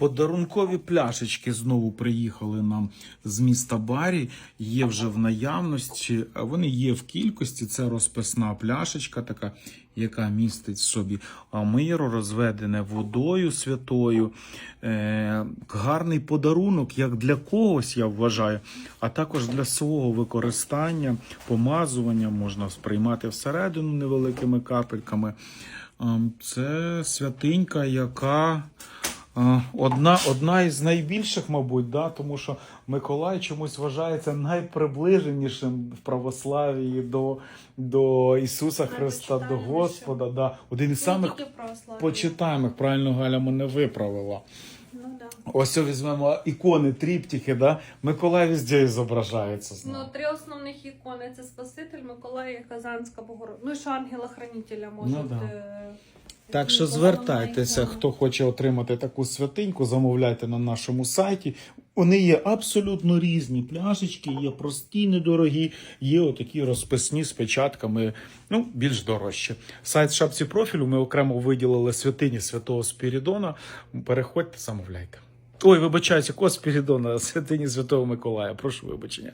Подарункові пляшечки знову приїхали нам з міста Барі. Є вже в наявності. Вони є в кількості. Це розписна пляшечка, така, яка містить в собі амиро, розведене водою святою. Е, гарний подарунок, як для когось, я вважаю, а також для свого використання, помазування можна сприймати всередину невеликими капельками. Ем, Це святинька, яка одна, одна із найбільших, мабуть, да, тому що Миколай чомусь вважається найприближенішим в православії до, до Ісуса Христа, до. Господа. Да. Один із самих почитаємих, правильно Галя мене виправила. Ну да. Ось візьмемо ікони, тріптихи, да? Миколай везде зображається. з Ну, три основних ікони це Спаситель, Миколай і Казанська Богородиця. Ну і ще ангела-хранителя можуть. Ну, да. Так що звертайтеся, хто хоче отримати таку святиньку, замовляйте на нашому сайті. Вони є абсолютно різні. Пляшечки є прості, недорогі, є отакі розписні з печатками, ну, більш дорожчі. Сайт шапці профілю ми окремо виділили святині святого Спірідона. Переходьте, замовляйте. Ой, вибачаюся, якого Спірідона, святині Святого Миколая. Прошу вибачення.